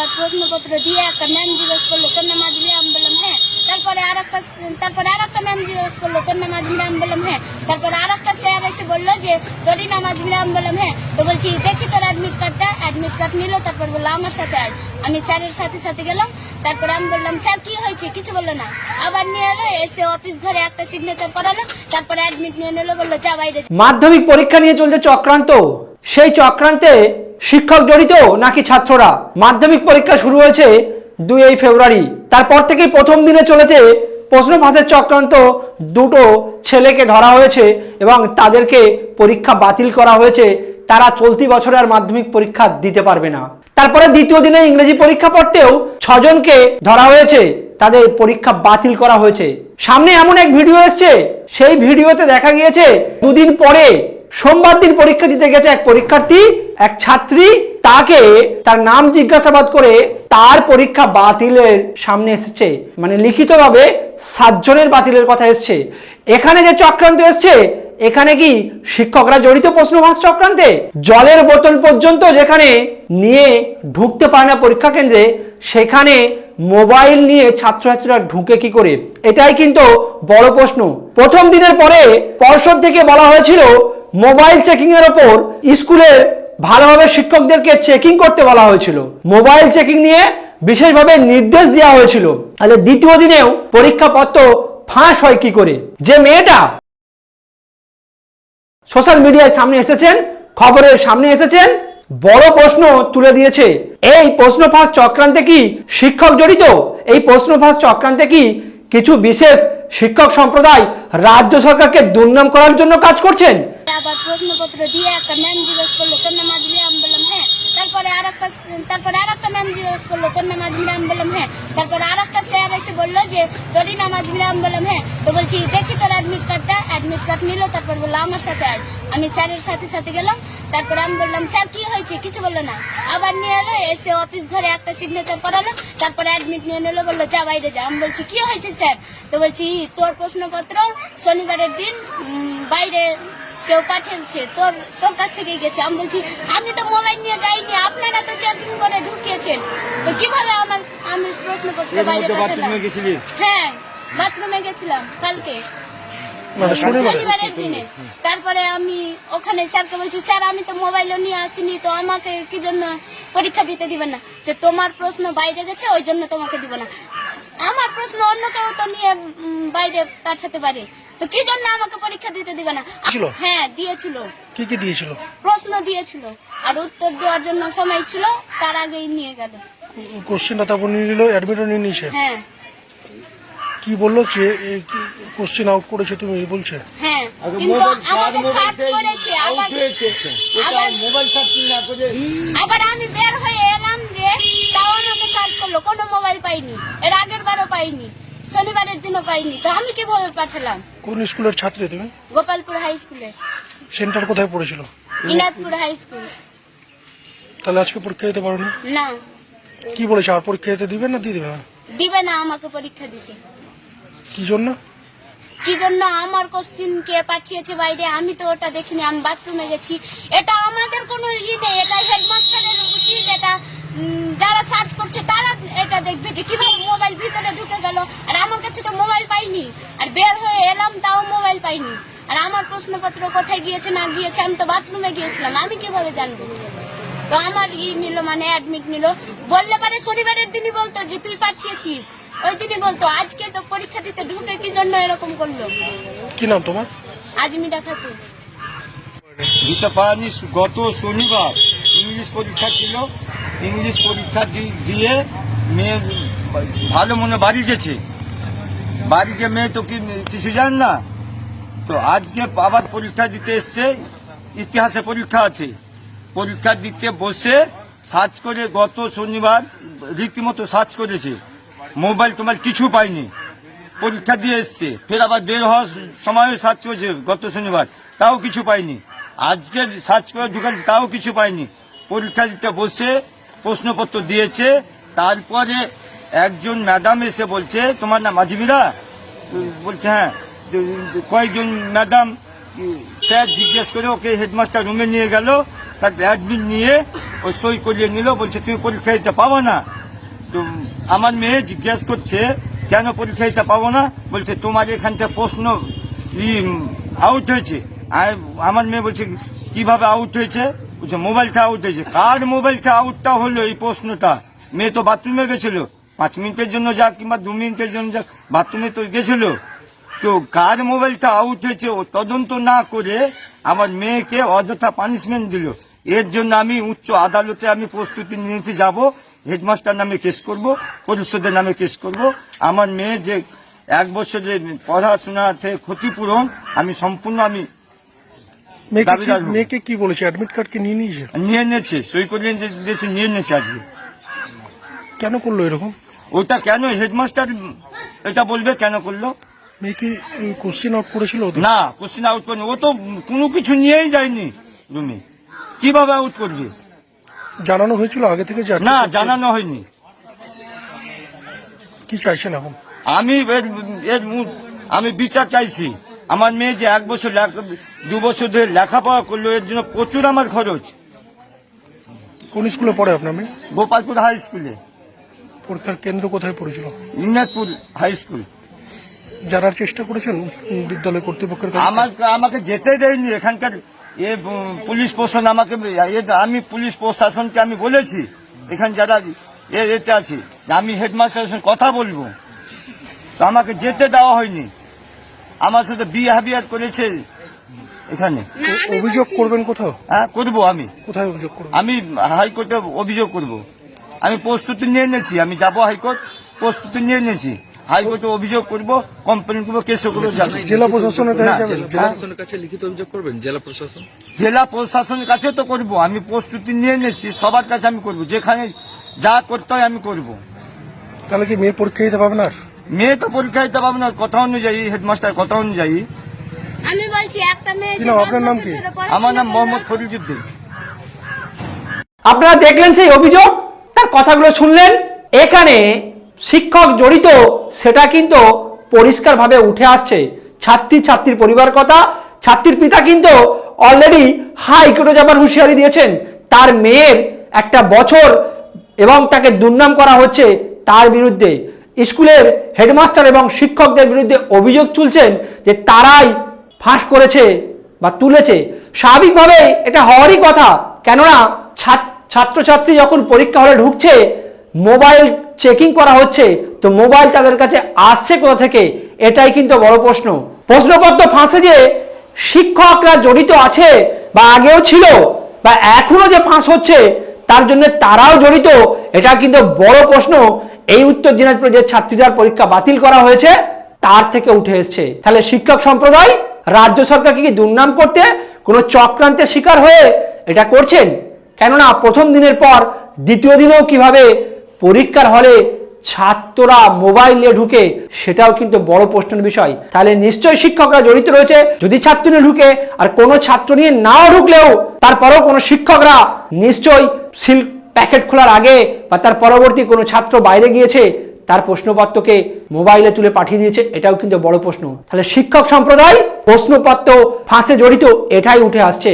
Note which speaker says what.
Speaker 1: আবার প্রশ্নপত্র দিয়ে একটা ম্যাম জিজ্ঞেস করল, তোর নাম আজমি? আমি বললাম হ্যাঁ। তারপরে আর একটা তারপরে আর একটা ম্যাম জিজ্ঞেস করল, তোর নাম আজমি? আমি বললাম হ্যাঁ। তারপরে আর একটা স্যার এসে বলল যে, তোরই নাম আজমি? আমি বললাম হ্যাঁ। তো বলছি, দেখি তোর অ্যাডমিট কার্ডটা অ্যাডমিট কার্ড নিল, তারপর বলল, আমার সাথে আয়। আমি স্যারের সাথে সাথে গেলাম। তারপরে আমি বললাম, স্যার, কি হয়েছে? কিছু বলল না। আবার নিয়ে এলো, এসে অফিস ঘরে একটা সিগনেচার করালো তারপরে অ্যাডমিট নিয়ে নিলো, বলল, যা বাইরে।
Speaker 2: মাধ্যমিক পরীক্ষা নিয়ে চলছে চক্রান্ত। সেই চক্রান্তে শিক্ষক জড়িত নাকি ছাত্ররা? মাধ্যমিক পরীক্ষা শুরু হয়েছে দুই ফেব্রুয়ারি। তারপর থেকেই প্রথম দিনে চলেছে প্রশ্ন ফাঁসের চক্রান্ত দুটো ছেলেকে ধরা হয়েছে এবং তাদেরকে পরীক্ষা বাতিল করা হয়েছে। তারা চলতি বছরে আর মাধ্যমিক পরীক্ষা দিতে পারবে না। তারপরে দ্বিতীয় দিনে ইংরেজি পরীক্ষা পড়তেও ছজনকে ধরা হয়েছে। তাদের পরীক্ষা বাতিল করা হয়েছে। সামনে এমন এক ভিডিও এসছে। সেই ভিডিওতে দেখা গিয়েছে, দুদিন পরে সোমবার দিন পরীক্ষা দিতে গেছে এক পরীক্ষার্থী, এক ছাত্রী। তাকে তার নাম জিজ্ঞাসাবাদ করে তার পরীক্ষা বাতিলের সামনে এসেছে। মানে লিখিতভাবে সাতজনের বাতিলের কথা এসছে। এখানে যে চক্রান্ত এসছে, এখানে কি শিক্ষকরা জড়িত প্রশ্নভাস চক্রান্তে? জলের বোতল পর্যন্ত যেখানে নিয়ে ঢুকতে পারে না পরীক্ষা কেন্দ্রে, সেখানে মোবাইল নিয়ে ছাত্রছাত্রীরা ঢুকে কি করে? এটাই কিন্তু বড় প্রশ্ন। প্রথম দিনের পরে পর্ষদ থেকে বলা হয়েছিল মোবাইল চেকিং এর ওপর স্কুলের ভালোভাবে শিক্ষকদেরকে চেকিং করতে বলা হয়েছিল। মোবাইল চেকিং নিয়ে বিশেষভাবে নির্দেশ দেওয়া হয়েছিল। তাহলে দ্বিতীয় দিনেও পরীক্ষাপত্র ফাঁস হয় কি করে? যে মেয়েটা সোশ্যাল মিডিয়ায় সামনে এসেছেন, খবরের সামনে এসেছেন, বড় প্রশ্ন তুলে দিয়েছে। এই প্রশ্ন ফাঁস চক্রান্তে কি শিক্ষক জড়িত? এই প্রশ্ন ফাঁস চক্রান্তে কি কিছু বিশেষ শিক্ষক সম্প্রদায় রাজ্য সরকারকে দুর্নাম করার জন্য কাজ করছেন?
Speaker 1: আবার প্রশ্নপত্র দিয়ে একটা ম্যাম জিজ্ঞেস করল, তোর নাম আজমি আমি বললাম হ্যাঁ। তারপরে আর একটা তারপরে আর একটা ম্যাম জিজ্ঞেস করল, তোর নাম আজমি আমি বললাম হ্যাঁ। তারপরে আর একটা স্যার এসে বলল যে, তোরই নাম আজমি আমি বললাম হ্যাঁ। তো বলছি, দেখি তোর অ্যাডমিট কার্ডটা অ্যাডমিট কার্ড নিল, তারপর বলল, আমার সাথে আয়। আমি স্যারের সাথে সাথে গেলাম, তারপরে আমি বললাম, স্যার, কি হয়েছে? কিছু বলল না। আবার নিয়ে এলো, এসে অফিস ঘরে একটা সিগনেচার করালো তারপরে অ্যাডমিট নিয়ে নিলো, বলল, যা বাইরে যা। আমি বলছি, কি হয়েছে স্যার? তো বলছি, তোর প্রশ্নপত্র শনিবারের দিন বাইরে কেউ পাঠিয়েছে তোর তোর কাছ থেকে গেছে। আমি বলছি আমি তো মোবাইল নিয়ে যাইনি আপনারা তো চেকিং করে ঢুকিয়েছেন। তো কীভাবে আমার আমি প্রশ্নপত্র বাইরে পাঠালাম? হ্যাঁ বাথরুমে গেছিলাম কালকে।
Speaker 3: মানে
Speaker 1: শনিবারের দিনে। তারপরে আমি ওখানে স্যারকে বলছি স্যার আমি তো মোবাইলও নিয়ে আসিনি তো আমাকে কি জন্য পরীক্ষা দিতে দিবেন না? যে তোমার প্রশ্ন বাইরে গেছে ওই জন্য তোমাকে দিব না। আমার প্রশ্ন অন্য কেউ তো নিয়ে বাইরে পাঠাতে পারে। তো কি জন্য আমাকে পরীক্ষা দিতে দিবে না?
Speaker 3: ছিল?
Speaker 1: হ্যাঁ দিয়েছিল।
Speaker 3: কি কি দিয়েছিল?
Speaker 1: প্রশ্ন দিয়েছিল। আর উত্তর দেওয়ার জন্য সময় ছিল তার আগেই নিয়ে গেল।
Speaker 3: কোশ্চেনটা তারপর নিয়ে নিল অ্যাডমিটও নিয়ে নিয়েছে?
Speaker 1: হ্যাঁ।
Speaker 3: কি বলল যে কোশ্চেন আউট করেছে তুমি বলছে?
Speaker 1: হ্যাঁ কিন্তু আমাকে সার্চ করেছে আবার আবার আবার আমি বের হয়ে এলাম যে তাও আমাকে সার্চ করল কোনো মোবাইল পাইনি। এর আগের বারও পাইনি। শনিবারের দিনও পাইনি। তো আমি কীভাবে পাঠালাম?
Speaker 3: কোন স্কুলের ছাত্রী তুমি?
Speaker 1: গোপালপুর হাই স্কুলে।
Speaker 3: সেন্টার কোথায় পড়েছিল?
Speaker 1: Inadpur high school.
Speaker 3: তাহলে আজকে পরীক্ষা দিতে পারোনি?
Speaker 1: না।
Speaker 3: কি বলেছে? আর পরীক্ষা দিতে দিবেন না দিয়ে দিবে না?
Speaker 1: দিবে না আমাকে পরীক্ষা দিতে।
Speaker 3: কি জন্য?
Speaker 1: কি জন্য আমার কোশ্চিন কে পাঠিয়েছে বাইরে? আমি তো ওটা দেখিনি আমি বাথরুমে গেছি। এটা আমাদের কোনো ই নেই এটা হেডমাস্টারের উচিত এটা যারা সার্চ করছে তারা এটা দেখবে যে কীভাবে মোবাইল ভিতরে ঢুকে গেল। আর আমার তো মোবাইল পাইনি। আর বের হয়ে এলাম তাও মোবাইল পাইনি। আর আমার প্রশ্নপত্র কোথায় গিয়েছে না গিয়েছে আমি তো বাথরুমে গিয়েছিলাম আমি কীভাবে জানব? তো আমার ই নিল মানে অ্যাডমিট নিল। বললে পারে শনিবারের দিনই বলতো যে তুই পাঠিয়েছিস। ওই দিনই বলতো আজকে তো পরীক্ষা দিতে ঢুকে কি জন্য এরকম করল?
Speaker 3: কি নাম তোমার?
Speaker 1: আজমিরা খাতুন।
Speaker 4: দিতে পারেনি গত শনিবার ইংলিশ পরীক্ষা ছিল। ইংলিশ পরীক্ষা দি- দিয়ে মেয়ে ভালো মনে বাড়ি গেছে। বাড়ি গিয়ে মেয়ে তো কিছু জান না? তো আজকে আবার পরীক্ষা দিতে এসছে, ইতিহাসে পরীক্ষা আছে। পরীক্ষা দিতে বসে সার্চ করে গত শনিবার রীতিমতো সার্চ করেছে। মোবাইল টোবাইল কিছু পাইনি। পরীক্ষা দিয়ে এসছে। ফের আবার বের হওয়ার সময় সার্চ করেছে গত শনিবার, তাও কিছু পাইনি। আজকে সার্চ করে ঢুকাচ্ছে তাও কিছু পাইনি। পরীক্ষা দিতে বসে প্রশ্নপত্র দিয়েছে, তারপরে একজন ম্যাডাম এসে বলছে, তোমার নাম আজমিরা? বলছে হ্যাঁ। কয়েকজন ম্যাডাম, স্যার জিজ্ঞেস করে ওকে হেডমাস্টার রুমে নিয়ে গেল, তারপর অ্যাডমিট নিয়ে ওই সই করিয়ে নিল, বলছে, তুমি পরীক্ষা দিতে পাবো না? তো আমার মেয়ে জিজ্ঞেস করছে, কেন পরীক্ষা দিতে পাবো না? বলছে, তোমার এখান থেকে প্রশ্ন আউট হয়েছে। আমার মেয়ে বলছে, কীভাবে আউট হয়েছে? বলছে, মোবাইলটা আউট হয়েছে। কার মোবাইলটা আউটটা হলো এই প্রশ্নটা? মেয়ে তো বাথরুমে গেছিল। পাঁচ মিনিটের জন্য যাক কিংবা দু মিনিটের জন্য যাক বাথরুমে তো গেছিল। তো কার মোবাইলটা আউট হয়েছে ও তদন্ত না করে আমার মেয়েকে অযথা পানিশমেন্ট দিল। এর জন্য আমি উচ্চ আদালতে আমি প্রস্তুতি নিয়েছি যাব। হেডমাস্টার নামে কেস করব পরিষদের নামে কেস করব। আমার মেয়ে যে এক বছরের পড়াশোনা থেকে ক্ষতিপূরণ আমি সম্পূর্ণ আমি
Speaker 3: মেয়েকে কি- বলেছে? অ্যাডমিট কার্ড কি নিয়ে নিয়েছে?
Speaker 4: নিয়ে নিয়েছে সই করে নিয়ে নিয়েছে আজকে।
Speaker 3: কেন করল এরকম?
Speaker 4: ওটা কেন হেডমাস্টার এটা বলবে কেন করল?
Speaker 3: মেয়েকে কোশ্চেন আউট করেছিল
Speaker 4: না কোশ্চিন আউট করেনি। ও তো কোনো কিছু নিয়েই যায়নি রুমে কীভাবে আউট করবে?
Speaker 3: জানানো হয়েছিল আগে থেকে
Speaker 4: না জানানো হয়নি।
Speaker 3: কি চাইছেন এখন?
Speaker 4: আমি আমি বিচার চাইছি। আমার মেয়ে যে এক বছর দু বছর ধরে লেখাপড়া করল এর জন্য প্রচুর আমার খরচ।
Speaker 3: কোন স্কুলে পড়ে আপনার মেয়ে?
Speaker 4: গোপালপুর হাই স্কুলে।
Speaker 3: পরীক্ষার কেন্দ্র কোথায় পড়েছিল?
Speaker 4: ইনাদপুর হাই স্কুল
Speaker 3: জানার চেষ্টা করেছেন বিদ্যালয় কর্তৃপক্ষের কাছে?
Speaker 4: আমাকে আমাকে যেতে দেয়নি। এখানকার এ উম, পুলিশ প্রশাসন আমাকে এ- আমি পুলিশ প্রশাসনকে আমি বলেছি এখানে যারা এ- এতে আছে যে আমি হেডমাস্টারের সঙ্গে কথা বলব। তো আমাকে যেতে দেওয়া হয়নি। আমার সাথে বিহেভিয়ার করেছে এখানে।
Speaker 3: অভিযোগ করবেন কোথাও?
Speaker 4: হ্যাঁ করব আমি।
Speaker 3: কোথায় অভিযোগ করবেন?
Speaker 4: আমি হাইকোর্টে অভিযোগ করব। আমি প্রস্তুতি নিয়ে নিয়েছি আমি যাব হাইকোর্ট প্রস্তুতি নিয়ে নিয়েছি। হাইকোর্টে অভিযোগ করব কমপ্লেন করব কেসও করব
Speaker 3: জেলা প্রশাসনের
Speaker 5: জেলা প্রশাসনের কাছে লিখিত অভিযোগ করবেন? জেলা প্রশাসন?
Speaker 4: জেলা প্রশাসনের কাছে তো করব আমি প্রস্তুতি নিয়ে নিয়েছি সবার কাছে আমি করব যেখানে যা করতে হয় আমি করব।
Speaker 3: তাহলে কি মেয়ে পরীক্ষা দিতে পারবে না আর?
Speaker 4: মেয়ে তো পরীক্ষা দিতে পারবে না কথা অনুযায়ী হেডমাস্টার কথা অনুযায়ী।
Speaker 1: আমি বলছি একটা মেয়ে
Speaker 3: আপনার নাম কি?
Speaker 4: আমার নাম মোহাম্মদ ফরিজুদ্দিন
Speaker 2: আপনারা দেখলেন সেই অভিযোগ? কথাগুলো শুনলেন? এখানে শিক্ষক জড়িত, সেটা কিন্তু পরিষ্কারভাবে উঠে আসছে। ছাত্রী, ছাত্রীর পরিবার কথা। ছাত্রীর পিতা কিন্তু অলরেডি হাইকোর্টে যাবার হুঁশিয়ারি দিয়েছেন। তার মেয়ের একটা বছর এবং তাকে দুর্নাম করা হচ্ছে তার বিরুদ্ধে। স্কুলের হেডমাস্টার এবং শিক্ষকদের বিরুদ্ধে অভিযোগ তুলছেন যে তারাই ফাঁস করেছে বা তুলেছে। স্বাভাবিকভাবে এটা হওয়ারই কথা। কেননা ছাত্র ছাত্রছাত্রী যখন পরীক্ষা হলে ঢুকছে, মোবাইল চেকিং করা হচ্ছে, তো মোবাইল তাদের কাছে আসছে কোথা থেকে? এটাই কিন্তু বড় প্রশ্ন। প্রশ্নপত্র ফাঁসে যে শিক্ষকরা জড়িত আছে বা আগেও ছিল বা এখনও যে ফাঁস হচ্ছে, তার জন্য তারাও জড়িত, এটা কিন্তু বড় প্রশ্ন। এই উত্তর দিনাজপুরে যে ছাত্রীদের পরীক্ষা বাতিল করা হয়েছে, তার থেকে উঠে এসছে। তাহলে শিক্ষক সম্প্রদায়, রাজ্য সরকারকে কি দুর্নাম করতে কোনো চক্রান্তের শিকার হয়ে এটা করছেন? কেননা প্রথম দিনের পর দ্বিতীয় দিনেও কীভাবে পরীক্ষার হলে ছাত্ররা মোবাইল নিয়ে ঢুকে সেটাও কিন্তু বড় প্রশ্নের বিষয়। তাহলে নিশ্চয়ই শিক্ষকরা জড়িত রয়েছে। যদি ছাত্র নিয়ে ঢুকে আর কোনো ছাত্র নিয়ে নাও ঢুকলেও তারপরেও কোনো শিক্ষকরা নিশ্চয়ই সিল্ক প্যাকেট খোলার আগে বা তার পরবর্তী কোনো ছাত্র বাইরে গিয়েছে, তার প্রশ্নপত্রকে মোবাইলে তুলে পাঠিয়ে দিয়েছে, এটাও কিন্তু বড় প্রশ্ন। তাহলে শিক্ষক সম্প্রদায় প্রশ্নপত্র ফাঁসে জড়িত, এটাই উঠে আসছে।